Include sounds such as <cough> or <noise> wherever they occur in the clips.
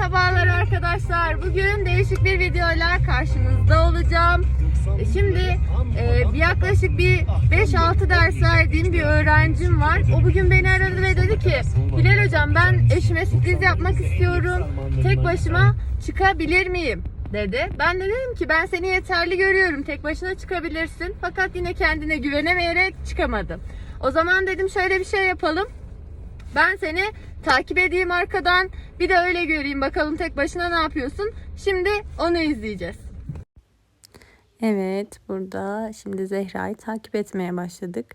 Merhabalar arkadaşlar. Bugün değişik bir videoyla karşınızda olacağım. Şimdi e, yaklaşık bir 5-6 ders verdiğim bir öğrencim var. O bugün beni aradı ve dedi ki Hilal hocam ben eşime sürpriz yapmak istiyorum. Tek başıma çıkabilir miyim? dedi. Ben de dedim ki ben seni yeterli görüyorum. Tek başına çıkabilirsin. Fakat yine kendine güvenemeyerek çıkamadım. O zaman dedim şöyle bir şey yapalım. Ben seni takip edeyim arkadan. Bir de öyle göreyim bakalım tek başına ne yapıyorsun. Şimdi onu izleyeceğiz. Evet burada şimdi Zehra'yı takip etmeye başladık.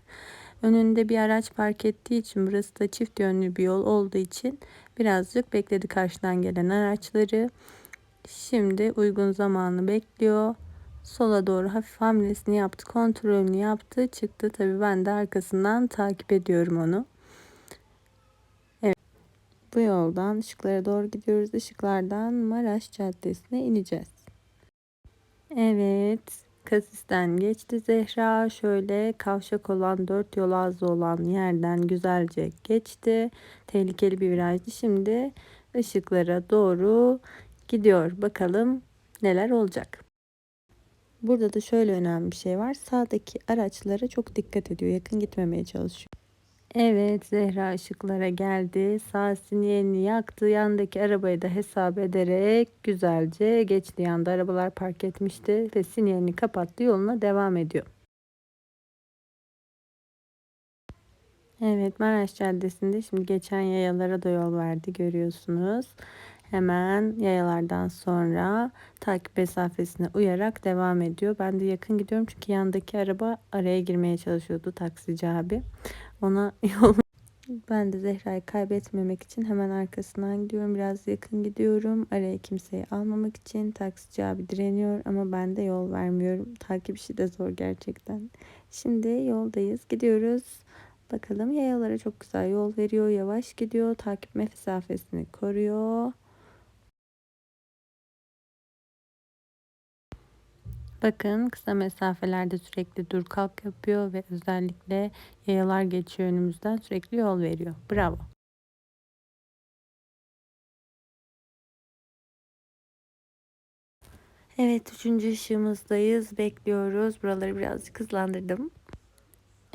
Önünde bir araç park ettiği için burası da çift yönlü bir yol olduğu için birazcık bekledi karşıdan gelen araçları. Şimdi uygun zamanı bekliyor. Sola doğru hafif hamlesini yaptı, kontrolünü yaptı, çıktı. Tabii ben de arkasından takip ediyorum onu. Bu yoldan ışıklara doğru gidiyoruz. Işıklardan Maraş Caddesi'ne ineceğiz. Evet. Kasisten geçti Zehra. Şöyle kavşak olan dört yol ağzı olan yerden güzelce geçti. Tehlikeli bir virajdı. Şimdi ışıklara doğru gidiyor. Bakalım neler olacak. Burada da şöyle önemli bir şey var. Sağdaki araçlara çok dikkat ediyor. Yakın gitmemeye çalışıyor. Evet Zehra ışıklara geldi. Sağ sinyalini yaktı. Yandaki arabayı da hesap ederek güzelce geçti. Yanda arabalar park etmişti ve sinyalini kapattı. Yoluna devam ediyor. Evet Maraş Caddesi'nde şimdi geçen yayalara da yol verdi görüyorsunuz. Hemen yayalardan sonra takip mesafesine uyarak devam ediyor. Ben de yakın gidiyorum çünkü yandaki araba araya girmeye çalışıyordu taksici abi. Ona <laughs> yol ben de Zehra'yı kaybetmemek için hemen arkasından gidiyorum. Biraz yakın gidiyorum. Araya kimseyi almamak için. Taksici abi direniyor ama ben de yol vermiyorum. Takip işi de zor gerçekten. Şimdi yoldayız. Gidiyoruz. Bakalım yayalara çok güzel yol veriyor. Yavaş gidiyor. Takip mesafesini koruyor. Bakın kısa mesafelerde sürekli dur kalk yapıyor ve özellikle yayalar geçiyor önümüzden sürekli yol veriyor. Bravo. Evet üçüncü ışığımızdayız. Bekliyoruz. Buraları birazcık hızlandırdım.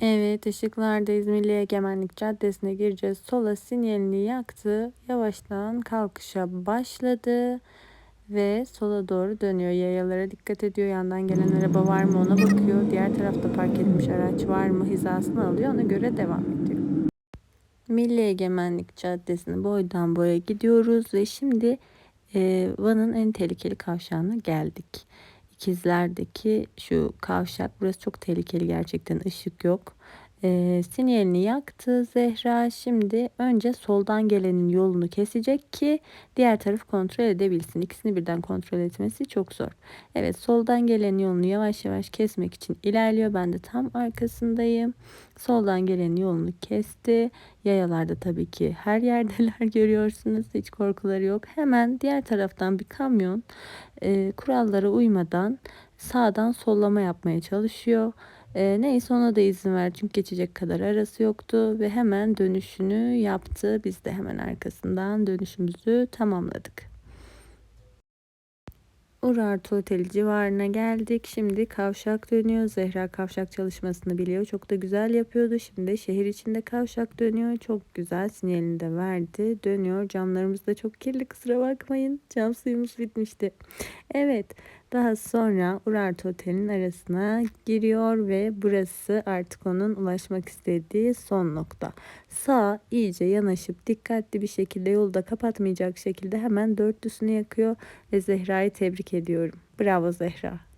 Evet ışıklardayız. Milli Egemenlik Caddesi'ne gireceğiz. Sola sinyalini yaktı. Yavaştan kalkışa başladı ve sola doğru dönüyor. Yayalara dikkat ediyor. Yandan gelen araba var mı ona bakıyor. Diğer tarafta park etmiş araç var mı hizasını alıyor. Ona göre devam ediyor. Milli Egemenlik Caddesi'ne boydan boya gidiyoruz ve şimdi e, Van'ın en tehlikeli kavşağına geldik. İkizlerdeki şu kavşak burası çok tehlikeli gerçekten ışık yok. E, sinyalini yaktı Zehra. Şimdi önce soldan gelenin yolunu kesecek ki diğer tarafı kontrol edebilsin. İkisini birden kontrol etmesi çok zor. Evet soldan gelen yolunu yavaş yavaş kesmek için ilerliyor. Ben de tam arkasındayım. Soldan gelen yolunu kesti. Yayalarda tabii ki her yerdeler <laughs> görüyorsunuz. Hiç korkuları yok. Hemen diğer taraftan bir kamyon e, kurallara uymadan sağdan sollama yapmaya çalışıyor. E, neyse ona da izin ver çünkü geçecek kadar arası yoktu ve hemen dönüşünü yaptı. Biz de hemen arkasından dönüşümüzü tamamladık. Urartu Oteli civarına geldik. Şimdi kavşak dönüyor. Zehra kavşak çalışmasını biliyor. Çok da güzel yapıyordu. Şimdi şehir içinde kavşak dönüyor. Çok güzel sinyalini de verdi. Dönüyor. Camlarımız da çok kirli kusura bakmayın. Cam suyumuz bitmişti. Evet. Daha sonra Urartu Otel'in arasına giriyor ve burası artık onun ulaşmak istediği son nokta. Sağ iyice yanaşıp dikkatli bir şekilde yolu da kapatmayacak şekilde hemen dörtlüsünü yakıyor ve Zehra'yı tebrik ediyorum. Bravo Zehra.